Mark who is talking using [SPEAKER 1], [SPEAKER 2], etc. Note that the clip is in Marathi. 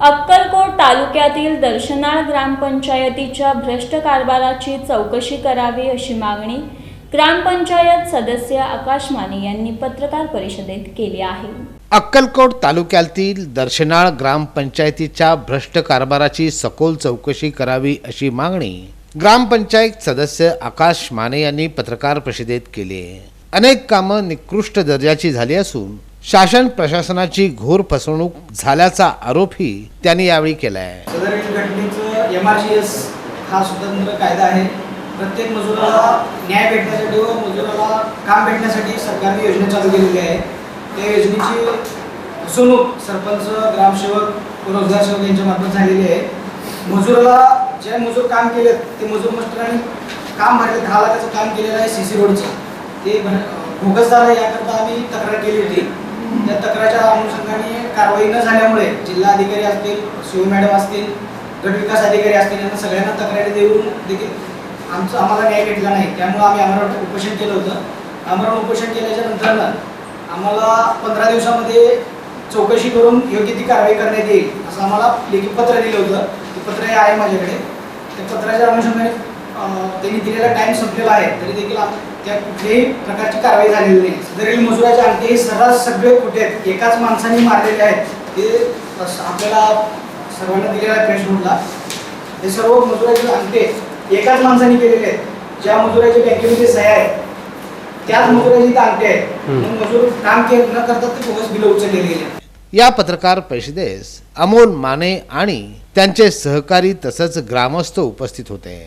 [SPEAKER 1] अक्कलकोट तालुक्यातील दर्शनाळ ग्रामपंचायतीच्या भ्रष्ट कारभाराची चौकशी करावी अशी मागणी ग्रामपंचायत सदस्य आकाश माने यांनी पत्रकार परिषदेत केली आहे.
[SPEAKER 2] अक्कलकोट तालुक्यातील दर्शनाळ ग्रामपंचायतीच्या भ्रष्ट कारभाराची सखोल चौकशी करावी अशी मागणी ग्रामपंचायत सदस्य आकाश माने यांनी पत्रकार परिषदेत केली अनेक कामं निकृष्ट दर्जाची झाली असून शासन प्रशासनाची घोर फसवणूक झाल्याचा आरोपही त्यांनी यावेळी केला आहे
[SPEAKER 3] सदरील घटनेचं एम आर सी एस हा स्वतंत्र कायदा आहे. प्रत्येक मजुराला न्याय भेटण्यासाठी व मजुराला काम भेटण्यासाठी सरकारने योजना चालू केलेली आहे. त्या योजनेची फसवणूक सरपंच ग्रामसेवक रोजगार सेवक यांच्या मार्फत झालेली आहे. मजुराला जे मजूर काम केले ते मजूर मास्टरांनी काम भरले दहा लाखाचं काम केलेलं आहे सी सी रोडचं ते भर- बोगस झालं याकरता आम्ही तक्रार केली होती. त्या तक्रारच्या अनुषंगाने कारवाई न झाल्यामुळे जिल्हा अधिकारी असतील शिव मॅडम असतील गट विकास अधिकारी असतील यांना सगळ्यांना तक्रारी देऊन देखील आमचं आम्हाला न्याय भेटला नाही. त्यामुळे आम्ही आमरण उपोषण केलं होतं. आमरण उपोषण केल्याच्या नंतरनं आम्हाला पंधरा दिवसामध्ये चौकशी करून योग्य ती कारवाई करण्यात येईल असं आम्हाला लेखी पत्र दिलं होतं. ते पत्र आहे माझ्याकडे. त्या पत्राच्या अनुषंगाने त्यांनी दिलेला टाइम संपलेला आहे. तरी देखील त्या कुठल्याही प्रकारची कारवाई झालेली नाही. सदरील मजुराचे हे सर्रास सगळे कुठे आहेत. एकाच माणसाने मारलेले आहेत. ते आपल्याला सर्वांना दिलेला प्रेस नोटला हे सर्व मजुराचे अंगठे एकाच माणसाने केलेले आहेत. ज्या मजुराच्या बँकेमध्ये सह्या आहेत त्याच मजुराचे अंगठे आहेत. मजूर काम के न करता ते बोगस बिलं उचललेली आहेत.
[SPEAKER 2] या पत्रकार परिषदेस अमोल माने आणि त्यांचे सहकारी तसंच ग्रामस्थ उपस्थित होते.